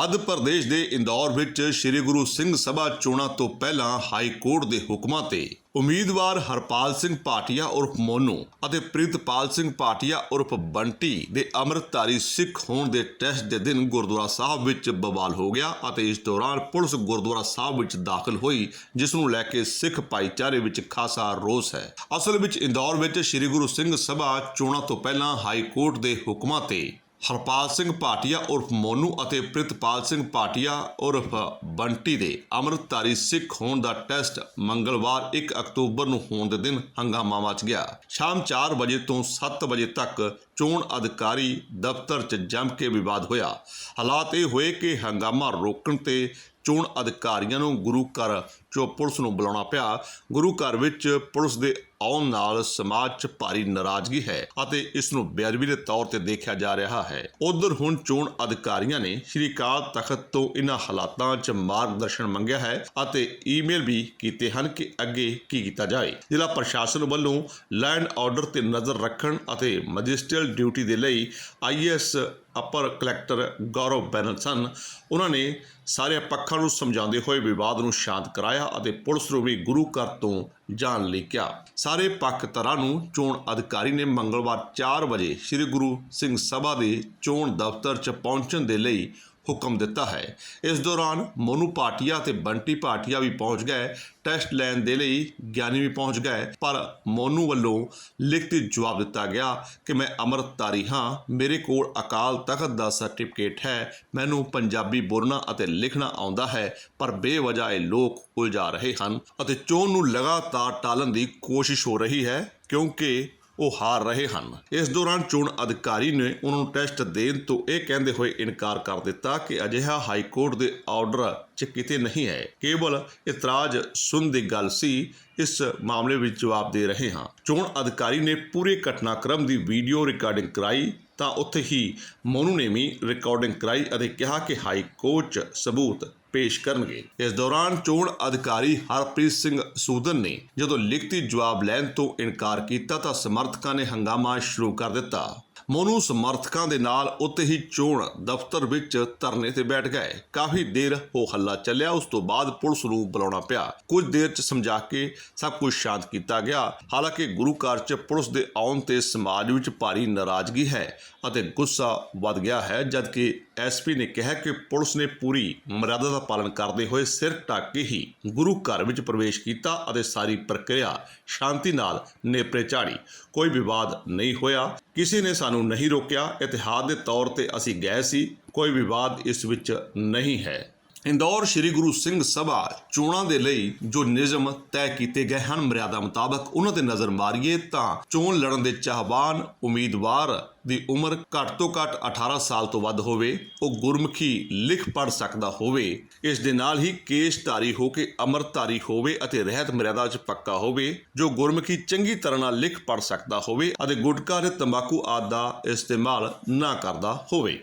ਮੱਧ ਪ੍ਰਦੇਸ਼ ਦੇ ਇੰਦੌਰ ਵਿੱਚ ਸ੍ਰੀ ਗੁਰੂ ਸਿੰਘ ਸਭਾ ਚੋਣਾਂ ਤੋਂ ਪਹਿਲਾਂ ਹਾਈ ਕੋਰਟ ਦੇ ਹੁਕਮਾਂ ਤੇ ਉਮੀਦਵਾਰ ਹਰਪਾਲ ਸਿੰਘ ਭਾਟੀਆ ਉਰਫ ਮੋਨੂ ਅਤੇ ਪ੍ਰਿਤਪਾਲ ਸਿੰਘ ਭਾਟੀਆ ਉਰਫ ਬੰਟੀ ਦੇ ਅੰਮ੍ਰਿਤਧਾਰੀ ਸਿੱਖ ਹੋਣ ਦੇ ਟੈਸਟ ਦੇ ਦਿਨ ਗੁਰਦੁਆਰਾ ਸਾਹਿਬ ਵਿੱਚ ਬਵਾਲ ਹੋ ਗਿਆ ਅਤੇ ਇਸ ਦੌਰਾਨ ਪੁਲਿਸ ਗੁਰਦੁਆਰਾ ਸਾਹਿਬ ਵਿੱਚ ਦਾਖਲ ਹੋਈ, ਜਿਸ ਨੂੰ ਲੈ ਕੇ ਸਿੱਖ ਭਾਈਚਾਰੇ ਵਿੱਚ ਖਾਸਾ ਰੋਸ ਹੈ। ਅਸਲ ਵਿੱਚ ਇੰਦੌਰ ਵਿੱਚ ਸ੍ਰੀ ਗੁਰੂ ਸਿੰਘ ਸਭਾ ਚੋਣਾਂ ਤੋਂ ਪਹਿਲਾਂ ਹਾਈ ਕੋਰਟ ਦੇ ਹੁਕਮਾਂ ਤੇ ਹਰਪਾਲ ਸਿੰਘ ਭਾਟੀਆ ਉਰਫ ਮੋਨੂ ਅਤੇ ਪ੍ਰਿਤਪਾਲ ਸਿੰਘ ਭਾਟੀਆ ਉਰਫ ਬੰਟੀ ਦੇ ਅੰਮ੍ਰਿਤਧਾਰੀ ਸਿੱਖ ਹੋਣ ਦਾ ਟੈਸਟ ਮੰਗਲਵਾਰ 1 ਅਕਤੂਬਰ ਨੂੰ ਹੋਣ ਦੇ ਦਿਨ ਹੰਗਾਮਾ ਮਚ ਗਿਆ। ਸ਼ਾਮ 4 ਵਜੇ ਤੋਂ 7 ਵਜੇ ਤੱਕ ਚੋਣ ਅਧਿਕਾਰੀ ਦਫ਼ਤਰ 'ਚ ਜੰਮ ਕੇ ਵਿਵਾਦ ਹੋਇਆ। ਹਾਲਾਤ ਇਹ ਹੋਏ ਕਿ ਹੰਗਾਮਾ ਰੋਕਣ ਤੇ ਚੋਣ ਅਧਿਕਾਰੀਆਂ ਨੂੰ ਗੁਰੂ ਘਰ ਜੋ ਪੁਲਿਸ ਨੂੰ ਬੁਲਾਉਣਾ ਪਿਆ, ਗੁਰੂ ਘਰ ਵਿੱਚ ਪੁਲਿਸ ਦੇ ਆਉਣ ਨਾਲ ਸਮਾਜ 'ਚ ਭਾਰੀ ਨਾਰਾਜ਼ਗੀ ਹੈ ਅਤੇ ਇਸ ਨੂੰ ਬੇਅਦਬੀ ਦੇ ਤੌਰ ਤੇ ਦੇਖਿਆ ਜਾ ਰਿਹਾ ਹੈ। ਉਧਰ ਹੁਣ ਚੋਣ ਅਧਿਕਾਰੀਆਂ ਨੇ ਸ਼੍ਰੀ ਕਾਲ ਤਖਤ ਤੋਂ ਇਨ੍ਹਾਂ ਹਾਲਾਤਾਂ 'ਚ ਮਾਰਗਦਰਸ਼ਨ ਮੰਗਿਆ ਹੈ ਅਤੇ ਈਮੇਲ ਵੀ ਕੀਤੇ ਹਨ ਕਿ ਅੱਗੇ ਕੀ ਕੀਤਾ ਜਾਏ। ਜ਼ਿਲ੍ਹਾ ਪ੍ਰਸ਼ਾਸਨ ਵੱਲੋਂ ਲੈਂਡ ਆਰਡਰ ਤੇ ਨਜ਼ਰ ਰੱਖਣ ਅਤੇ ਮੈਜਿਸਟਰੀਅਲ ਡਿਊਟੀ ਦੇ ਲਈ ਆਈਐਸ ਅਪਰ ਕਲੈਕਟਰ ਗੌਰਵ ਬੈਨਲ ਸਨ ਉਹਨਾਂ ਨੇ ਸਾਰੇ ਪੱਖਾਂ ਨੂੰ ਸਮਝਾਉਂਦੇ ਹੋਏ ਵਿਵਾਦ ਨੂੰ ਸ਼ਾਂਤ ਕਰਾਇਆ। ਅਤੇ ਪੁਲਿਸ ਨੂੰ ਵੀ ਗੁਰੂ ਘਰ ਤੋਂ ਜਾਣ ਲਈ ਕਿਹਾ। ਸਾਰੇ ਪੱਖ ਧਰਾਂ ਨੂੰ ਚੋਣ ਅਧਿਕਾਰੀ ਨੇ ਮੰਗਲਵਾਰ 4 ਵਜੇ ਸ੍ਰੀ ਗੁਰੂ ਸਿੰਘ ਸਭਾ ਦੇ ਚੋਣ ਦਫ਼ਤਰ 'ਚ ਪਹੁੰਚਣ ਦੇ ਲਈ ਹੁਕਮ ਦਿੱਤਾ ਹੈ। ਇਸ ਦੌਰਾਨ ਮੋਨੂ ਭਾਟੀਆ ਤੇ ਬੰਟੀ ਭਾਟੀਆ ਵੀ ਪਹੁੰਚ ਗਏ। ਟੈਸਟ ਲੈਣ ਦੇ ਲਈ ਗਿਆਨੀ ਵੀ ਪਹੁੰਚ ਗਏ। ਪਰ ਮੋਨੂ ਵੱਲੋਂ ਲਿਖਤੀ ਜਵਾਬ ਦਿੱਤਾ ਗਿਆ ਕਿ ਮੈਂ ਅੰਮ੍ਰਿਤਧਾਰੀ ਹਾਂ। ਮੇਰੇ ਕੋਲ ਅਕਾਲ ਤਖਤ ਦਾ ਸਰਟੀਫਿਕੇਟ ਹੈ। ਮੈਨੂੰ ਪੰਜਾਬੀ ਬੋਲਣਾ ਅਤੇ ਲਿਖਣਾ ਆਉਂਦਾ ਹੈ, ਪਰ ਬੇਵਜ੍ਹਾ ਇਹ ਲੋਕ ਉਲਝਾ ਰਹੇ ਹਨ ਅਤੇ ਚੋਣ ਨੂੰ ਲਗਾਤਾਰ ਟਾਲਣ ਦੀ ਕੋਸ਼ਿਸ਼ ਹੋ ਰਹੀ ਹੈ, ਕਿਉਂਕਿ ਉਹ ਹਾਰ ਰਹੇ ਹਨ। ਇਸ ਦੌਰਾਨ ਚੋਣ ਅਧਿਕਾਰੀ ਨੇ ਉਹਨਾਂ ਨੂੰ ਟੈਸਟ ਦੇਣ ਤੋਂ ਇਹ ਕਹਿੰਦੇ ਹੋਏ ਇਨਕਾਰ ਕਰ ਦਿੱਤਾ ਕਿ ਅਜਿਹਾ ਹਾਈ ਕੋਰਟ ਦੇ ਆਰਡਰ 'ਚ ਕਿਤੇ ਨਹੀਂ ਹੈ ਕੇਵਲ ਇਤਰਾਜ਼ ਸੁਣ ਦੀ ਗੱਲ ਸੀ। ਇਸ ਮਾਮਲੇ ਵਿੱਚ ਜਵਾਬ ਦੇ ਰਹੇ ਹਾਂ। ਚੋਣ ਅਧਿਕਾਰੀ ਨੇ ਪੂਰੇ ਘਟਨਾਕ੍ਰਮ ਦੀ ਵੀਡੀਓ ਰਿਕਾਰਡਿੰਗ ਕਰਾਈ ਤਾਂ ਉੱਥੇ ਹੀ ਮੋਨੂ ਨੇ ਵੀ ਰਿਕਾਰਡਿੰਗ ਕਰਾਈ ਅਤੇ ਕਿਹਾ ਕਿ ਹਾਈ ਕੋਰਟ 'ਚ ਸਬੂਤ ਪੇਸ਼ ਕਰਨਗੇ। ਇਸ ਦੌਰਾਨ ਚੋਣ ਅਧਿਕਾਰੀ ਹਰਪ੍ਰੀਤ ਸਿੰਘ ਸੂਦਨ ਨੇ ਜਦੋਂ ਲਿਖਤੀ ਜਵਾਬ ਲੈਣ ਤੋਂ ਇਨਕਾਰ ਕੀਤਾ ਤਾਂ ਸਮਰਥਕਾਂ ਨੇ ਹੰਗਾਮਾ ਸ਼ੁਰੂ ਕਰ ਦਿੱਤਾ। ਮੋਨੂ ਸਮਰਥਕਾਂ ਦੇ ਨਾਲ ਉੱਤੇ ਹੀ ਚੋਣ ਦਫ਼ਤਰ ਵਿੱਚ ਧਰਨੇ ਤੇ ਬੈਠ ਗਏ। ਕਾਫੀ ਦੇਰ ਹੋ ਹੱਲਾ ਚੱਲਿਆ, ਉਸ ਤੋਂ ਬਾਅਦ ਪੁਲਿਸ ਨੂੰ ਬੁਲਾਉਣਾ ਪਿਆ। ਕੁਝ ਦੇਰ ਚ ਸਮਝਾ ਕੇ ਸਭ ਕੁਝ ਸ਼ਾਂਤ ਕੀਤਾ ਗਿਆ। ਹਾਲਾਂਕਿ ਗੁਰੂ ਘਰ ਚ ਪੁਲਿਸ ਦੇ ਆਉਣ ਤੇ ਸਮਾਜ ਵਿੱਚ ਭਾਰੀ ਨਾਰਾਜ਼ਗੀ ਹੈ ਅਤੇ ਗੁੱਸਾ ਵੱਧ ਗਿਆ ਹੈ, ਜਦਕਿ ਐਸਪੀ ਨੇ ਕਿਹਾ ਕਿ ਪੁਲਿਸ ਨੇ ਪੂਰੀ ਮਰਿਆਦਾ ਦਾ ਪਾਲਣ ਕਰਦੇ ਹੋਏ ਸਿਰ ਢੱਕ ਕੇ ਹੀ ਗੁਰੂ ਘਰ ਵਿੱਚ ਪ੍ਰਵੇਸ਼ ਕੀਤਾ ਅਤੇ ਸਾਰੀ ਪ੍ਰਕਿਰਿਆ ਸ਼ਾਂਤੀ ਨਾਲ ਨੇਪਰੇ ਝਾੜੀ ਕੋਈ ਵਿਵਾਦ ਨਹੀਂ ਹੋਇਆ। ਕਿਸੇ ਨੇ ਸਾਨੂੰ ਨਹੀਂ ਰੋਕਿਆ। ਇਤਿਹਾਦ ਦੇ ਤੌਰ ਤੇ ਅਸੀਂ ਗਏ ਸੀ। ਕੋਈ ਵਿਵਾਦ ਇਸ ਵਿੱਚ ਨਹੀਂ ਹੈ। ਇੰਦੌਰ ਸ੍ਰੀ ਗੁਰੂ ਸਿੰਘ ਸਭਾ ਚੋਣਾਂ ਦੇ ਲਈ ਜੋ ਨਿਯਮ ਤੈਅ ਕੀਤੇ ਗਏ ਹਨ ਮਰਿਆਦਾ ਮੁਤਾਬਕ ਉਹਨਾਂ ਤੇ ਨਜ਼ਰ ਮਾਰੀਏ ਤਾਂ ਚੋਣ ਲੜਨ ਦੇ ਚਾਹਵਾਨ ਉਮੀਦਵਾਰ ਦੀ ਉਮਰ ਘੱਟ ਤੋਂ ਘੱਟ 18 ਸਾਲ ਤੋਂ ਵੱਧ ਹੋਵੇ, ਉਹ ਗੁਰਮੁਖੀ ਲਿਖ ਪੜ ਸਕਦਾ ਹੋਵੇ, ਇਸ ਦੇ ਨਾਲ ਹੀ ਕੇਸ਼ਧਾਰੀ ਹੋ ਕੇ ਅਮਰਧਾਰੀ ਹੋਵੇ ਅਤੇ ਰਹਿਤ ਮਰਿਆਦਾ 'ਚ ਪੱਕਾ ਹੋਵੇ, ਜੋ ਗੁਰਮੁਖੀ ਚੰਗੀ ਤਰ੍ਹਾਂ ਨਾਲ ਲਿਖ ਪੜ ਸਕਦਾ ਹੋਵੇ ਅਤੇ ਗੁਟਕਾ ਤੇ ਤੰਬਾਕੂ ਆਦਿ ਦਾ ਇਸਤੇਮਾਲ ਨਾ ਕਰਦਾ ਹੋਵੇ।